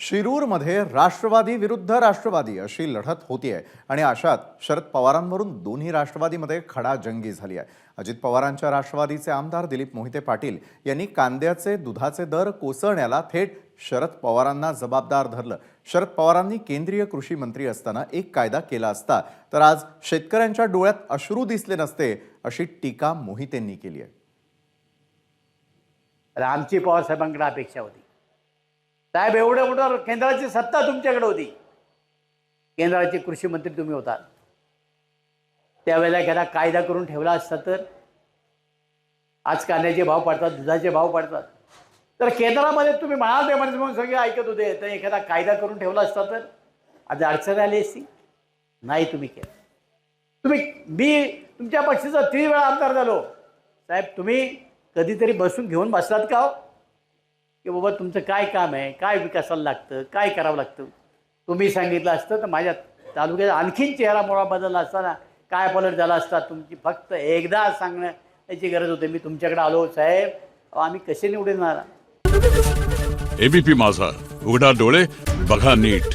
शिरूरमध्ये राष्ट्रवादी विरुद्ध राष्ट्रवादी अशी लढत होतीये. आणि अशात शरद पवारांवरून दोन्ही राष्ट्रवादीमध्ये खडा जंगी झाली आहे. अजित पवारांच्या राष्ट्रवादीचे आमदार दिलीप मोहिते पाटील यांनी कांद्याचे दुधाचे दर कोसळण्याला थेट शरद पवारांना जबाबदार धरलं. शरद पवारांनी केंद्रीय कृषी मंत्री असताना एक कायदा केला असता तर आज शेतकऱ्यांच्या डोळ्यात अश्रू दिसले नसते अशी टीका मोहितेंनी केली आहे. आणि आमची पवारसाहेबांकडे अपेक्षा होती. साहेब एवढं मोठं केंद्राची सत्ता तुमच्याकडे होती. केंद्राचे कृषी मंत्री तुम्ही होता. त्यावेळेला एखादा कायदा करून ठेवला असता तर. आज कांद्याचे भाव पडतात दुधाचे भाव पडतात. तर केंद्रामध्ये तुम्ही म्हणाल ते म्हणजे म्हणून सगळे ऐकत होते. तर एखादा कायदा करून ठेवला असता तर. आज अडचण आली असती. नाही तुम्ही केलं. तुम्ही मी तुमच्या पक्षाचा तीन वेळा आमदार झालो. साहेब तुम्ही कधीतरी बसून घेऊन बसलात का हो? की बाबा तुमचं काय काम आहे? काय विकासाला लागतं? काय करावं लागतं? तुम्ही सांगितलं असतं तर माझ्या तालुक्यात आणखीन चेहरा मोळा बदलला असताना काय पलट झाला असता? तुमची फक्त एकदा सांगणं याची गरज होती. मी तुमच्याकडे आलो साहेब. आम्ही कसे निवडून एबीपी माझा. उघडा डोळे बघा नीट.